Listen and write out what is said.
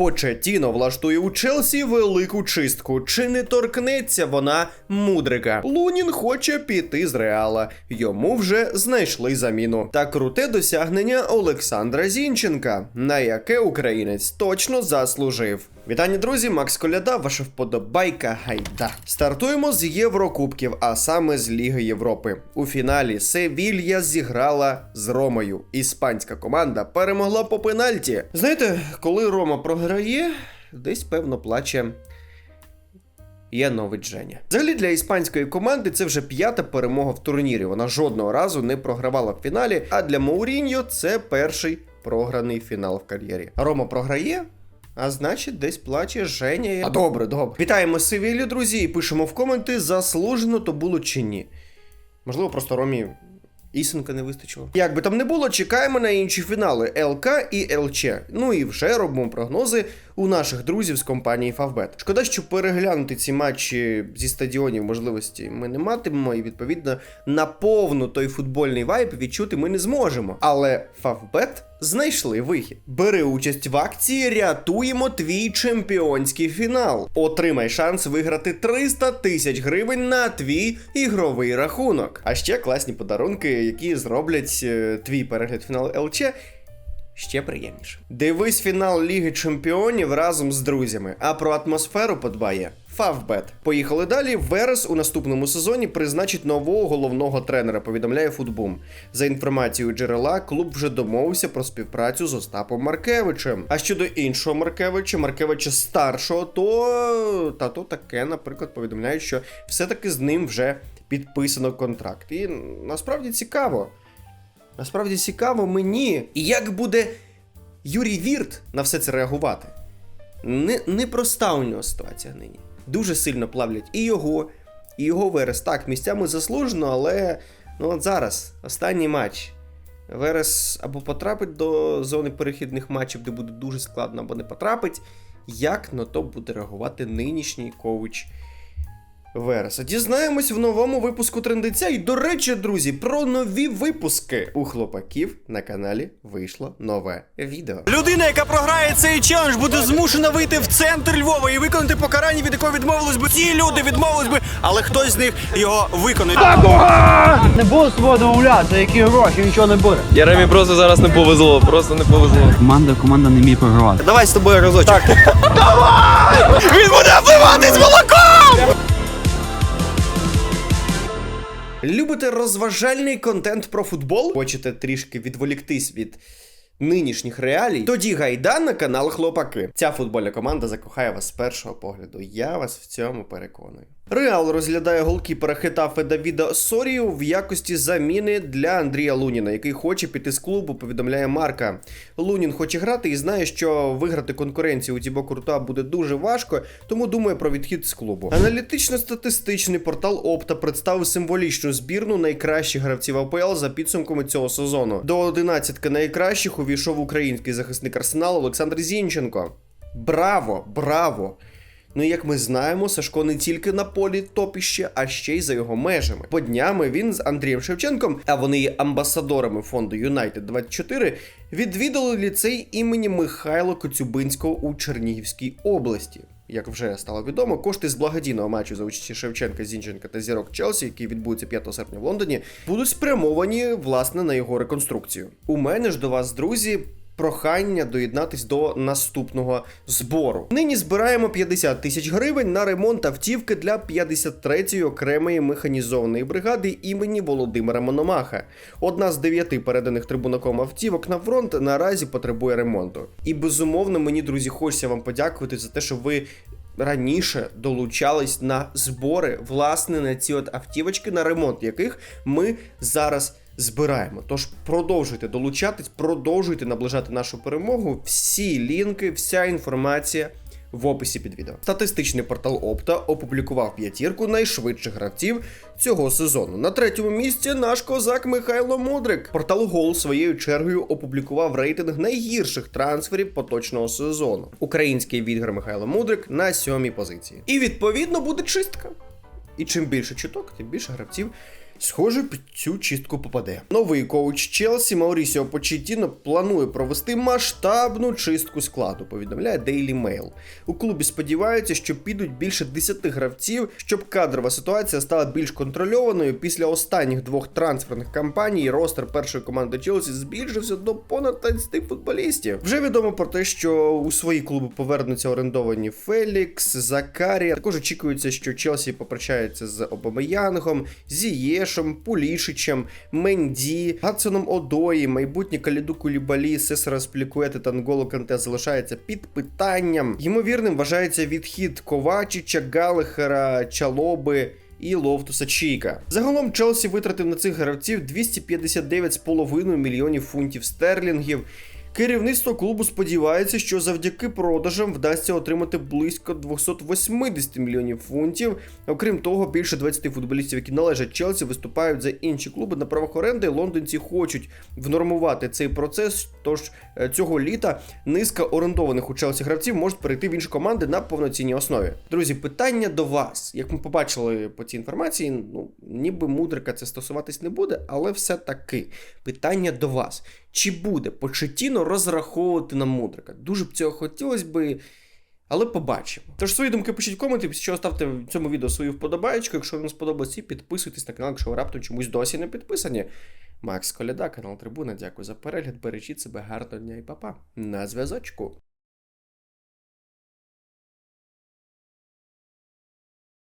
Почетіно влаштує у Челсі велику чистку. Чи не торкнеться вона мудрика? Лунін хоче піти з реала. Йому вже знайшли заміну. Та круте досягнення Олександра Зінченка, на яке українець точно заслужив. Вітання, друзі, Макс Коляда, ваша вподобайка гайда. Стартуємо з Єврокубків, а саме з Ліги Європи. У фіналі Севілья зіграла з Ромою. Іспанська команда перемогла по пенальті. Знаєте, коли Рома програє, десь певно плаче. Янович Женя. Взагалі для іспанської команди це вже п'ята перемога в турнірі. Вона жодного разу не програвала в фіналі. А для Мауріньо це перший програний фінал в кар'єрі. Рома програє. А значить, десь плаче Женя. А добре, добре. Вітаємо сивілі, друзі, і пишемо в коменти, заслужено то було чи ні. Можливо, просто Ромі Ісенка не вистачило. Як би там не було, чекаємо на інші фінали ЛК і ЛЧ. Ну і вже робимо прогнози у наших друзів з компанії Favbet. Шкода, що переглянути ці матчі зі стадіонів можливості ми не матимемо, і відповідно на повну той футбольний вайб відчути ми не зможемо. Але Favbet знайшли вихід. Бери участь в акції, рятуємо твій чемпіонський фінал. Отримай шанс виграти 300 тисяч гривень на твій ігровий рахунок. А ще класні подарунки, які зроблять е, твій перегляд фіналу ЛЧ ще приємніше. Дивись фінал Ліги Чемпіонів разом з друзями, а про атмосферу подбає. Фавбет. Поїхали далі. Верес у наступному сезоні призначить нового головного тренера. Повідомляє Футбум. За інформацією джерела, клуб вже домовився про співпрацю з Остапом Маркевичем. А щодо іншого Маркевича, Маркевича старшого, то та то таке, наприклад, повідомляють, що все-таки з ним вже підписано контракт. І насправді цікаво. Насправді цікаво мені, і як буде Юрій Вірт на все це реагувати. Не, непроста у нього ситуація нині. Дуже сильно плавлять і його, і його Верес. Так, місцями заслужено, але ну от зараз, останній матч. Верес або потрапить до зони перехідних матчів, де буде дуже складно, або не потрапить. Як на то буде реагувати нинішній коуч Вереса. Дізнаємось в новому випуску трендиця. І до речі, друзі, про нові випуски. У хлопаків на каналі вийшло нове відео. Людина, яка програє цей челендж, буде змушена вийти в центр Львова і виконати покарання, від якого відмовились би ці люди, відмовились би, але хтось з них його виконає. Не було з собою домовлятися, які гроші, нічого не буде. Яремі просто зараз не повезло, просто не повезло. Команда, команда не вміє програвати. Давай з тобою разочок. Давай! Він буде вливатись молоком! Любите розважальний контент про футбол? Хочете трішки відволіктись від нинішніх реалій? Тоді гайда на канал Хлопаки. Ця футбольна команда закохає вас з першого погляду. Я вас в цьому переконую. Реал розглядає голкіпера Хетафе Давіда Сорію в якості заміни для Андрія Луніна, який хоче піти з клубу, повідомляє Марка. Лунін хоче грати і знає, що виграти конкуренцію у Тібо Курта буде дуже важко, тому думає про відхід з клубу. Аналітично-статистичний портал Опта представив символічну збірну найкращих гравців АПЛ за підсумками цього сезону. До 11 найкращих увійшов український захисник Арсеналу Олександр Зінченко. Браво, браво! Ну, як ми знаємо, Сашко не тільки на полі топіще, а ще й за його межами. По днями він з Андрієм Шевченком, а вони є амбасадорами фонду Юнайтед 24 відвідали ліцей імені Михайла Коцюбинського у Чернігівській області. Як вже стало відомо, кошти з благодійного матчу за участі Шевченка, Зінченка та зірок Челсі, який відбудеться 5 серпня в Лондоні, будуть спрямовані власне на його реконструкцію. У мене ж до вас, друзі, прохання доєднатись до наступного збору. Нині збираємо 50 тисяч гривень на ремонт автівки для 53-ї окремої механізованої бригади імені Володимира Мономаха. Одна з дев'яти переданих трибунаком автівок на фронт наразі потребує ремонту. І безумовно, мені, друзі, хочеться вам подякувати за те, що ви. Раніше долучались на збори власне на ці от автівочки, на ремонт яких ми зараз збираємо. Тож продовжуйте долучатись, продовжуйте наближати нашу перемогу. Всі лінки, вся інформація. В описі під відео. Статистичний портал Опта опублікував п'ятірку найшвидших гравців цього сезону. На третьому місці наш козак Михайло Мудрик. Портал Гол своєю чергою опублікував рейтинг найгірших трансферів поточного сезону. Український відгр Михайло Мудрик на сьомій позиції. І відповідно буде чистка. І чим більше чуток, тим більше гравців Схоже, під цю чистку попаде. Новий коуч Челсі Маурісіо Почетіно планує провести масштабну чистку складу, повідомляє Daily Mail. У клубі сподіваються, що підуть більше 10 гравців, щоб кадрова ситуація стала більш контрольованою. Після останніх двох трансферних кампаній ростер першої команди Челсі збільшився до понад 30 футболістів. Вже відомо про те, що у свої клуби повернуться орендовані Фелікс, Закарія. Також очікується, що Челсі попрощається з Обамеянгом, Зієшем, Пулішичем, Менді, Гадсоном Одої, майбутнє Каліду Кулібалі, Сесара Сплікуети та Нголо Канте залишається під питанням. Ймовірним вважається відхід Ковачича, Галихера, Чалоби. І Ловтуса Чійка. Загалом Челсі витратив на цих гравців 259,5 мільйонів фунтів стерлінгів. Керівництво клубу сподівається, що завдяки продажам вдасться отримати близько 280 мільйонів фунтів. Окрім того, більше 20 футболістів, які належать Челсі, виступають за інші клуби на правах оренди. Лондонці хочуть внормувати цей процес. Тож е, цього літа низка орендованих у Челсі гравців можуть перейти в інші команди на повноцінній основі. Друзі, питання до вас. Як ми побачили по цій інформації, ну ніби мудрика це стосуватись не буде, але все таки питання до вас. Чи буде Почетіно розраховувати на мудрика? Дуже б цього хотілося би. Але побачимо. Тож свої думки пишіть в коменти, після чого ставте в цьому відео свою вподобаєчку. Якщо вам сподобалось, і підписуйтесь на канал, якщо ви раптом чомусь досі не підписані. Макс Коляда, канал Трибуна. Дякую за перегляд. Бережіть себе, гарного дня і папа. На зв'язочку.